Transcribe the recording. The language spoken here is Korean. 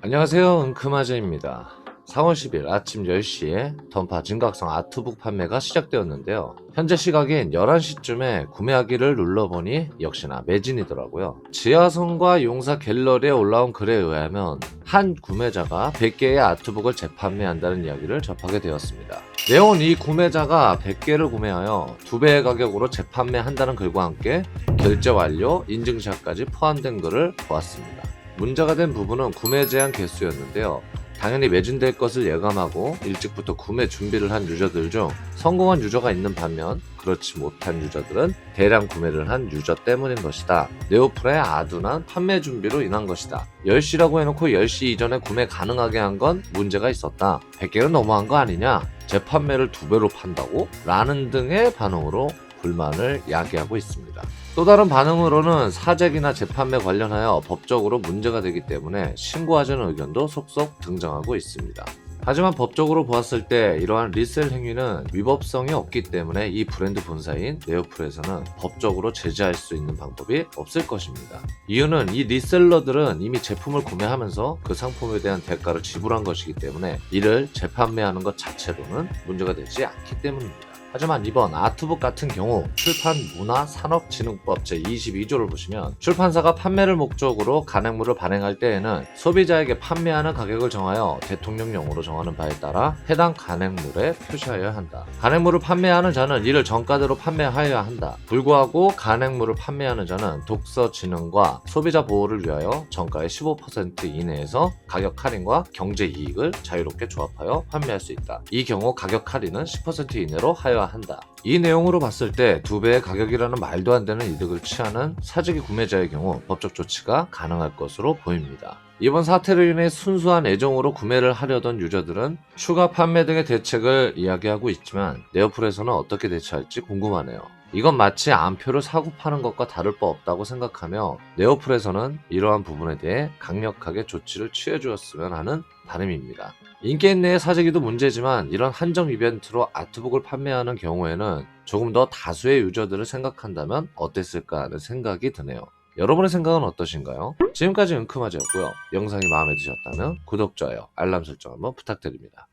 안녕하세요. 은크마저입니다. 4월 10일 아침 10시에 던파 진각성 아트북 판매가 시작되었는데요. 현재 시각인 11시쯤에 구매하기를 눌러보니 역시나 매진이더라고요. 지하성과 용사 갤러리에 올라온 글에 의하면 한 구매자가 100개의 아트북을 재판매한다는 이야기를 접하게 되었습니다. 내용은 이 구매자가 100개를 구매하여 2배의 가격으로 재판매한다는 글과 함께 결제 완료, 인증샷까지 포함된 글을 보았습니다. 문제가 된 부분은 구매 제한 개수였는데요. 당연히 매진될 것을 예감하고 일찍부터 구매 준비를 한 유저들 중 성공한 유저가 있는 반면 그렇지 못한 유저들은 대량 구매를 한 유저 때문인 것이다. 네오플의 아둔한 판매 준비로 인한 것이다. 10시라고 해놓고 10시 이전에 구매 가능하게 한 건 문제가 있었다. 100개는 너무한 거 아니냐? 재판매를 두 배로 판다고? 라는 등의 반응으로 불만을 야기하고 있습니다. 또 다른 반응으로는 사재기나 재판매 관련하여 법적으로 문제가 되기 때문에 신고하자는 의견도 속속 등장하고 있습니다. 하지만 법적으로 보았을 때 이러한 리셀 행위는 위법성이 없기 때문에 이 브랜드 본사인 네오플에서는 법적으로 제재할 수 있는 방법이 없을 것입니다. 이유는 이 리셀러들은 이미 제품을 구매하면서 그 상품에 대한 대가를 지불한 것이기 때문에 이를 재판매하는 것 자체로는 문제가 되지 않기 때문입니다. 하지만 이번 아트북 같은 경우 출판 문화 산업진흥법 제22조를 보시면 출판사가 판매를 목적으로 간행물을 발행할 때에는 소비자에게 판매하는 가격을 정하여 대통령령으로 정하는 바에 따라 해당 간행물에 표시하여야 한다. 간행물을 판매하는 자는 이를 정가대로 판매하여야 한다. 불구하고 간행물을 판매하는 자는 독서 진흥과 소비자 보호를 위하여 정가의 15% 이내에서 가격 할인과 경제 이익을 자유롭게 조합하여 판매할 수 있다. 이 경우 가격 할인은 10% 이내로 하여 야 한다. 이 내용으로 봤을 때 두 배의 가격이라는 말도 안 되는 이득을 취하는 사재기 구매자의 경우 법적 조치가 가능할 것으로 보입니다. 이번 사태로 인해 순수한 애정으로 구매를 하려던 유저들은 추가 판매 등의 대책을 이야기하고 있지만 네오플에서는 어떻게 대처할지 궁금하네요. 이건 마치 암표를 사고 파는 것과 다를 바 없다고 생각하며 네오플에서는 이러한 부분에 대해 강력하게 조치를 취해 주었으면 하는 바람입니다. 인게임 내의 사재기도 문제지만 이런 한정 이벤트로 아트북을 판매하는 경우에는 조금 더 다수의 유저들을 생각한다면 어땠을까 하는 생각이 드네요. 여러분의 생각은 어떠신가요? 지금까지 은크마저였고요. 영상이 마음에 드셨다면 구독, 좋아요, 알람 설정 한번 부탁드립니다.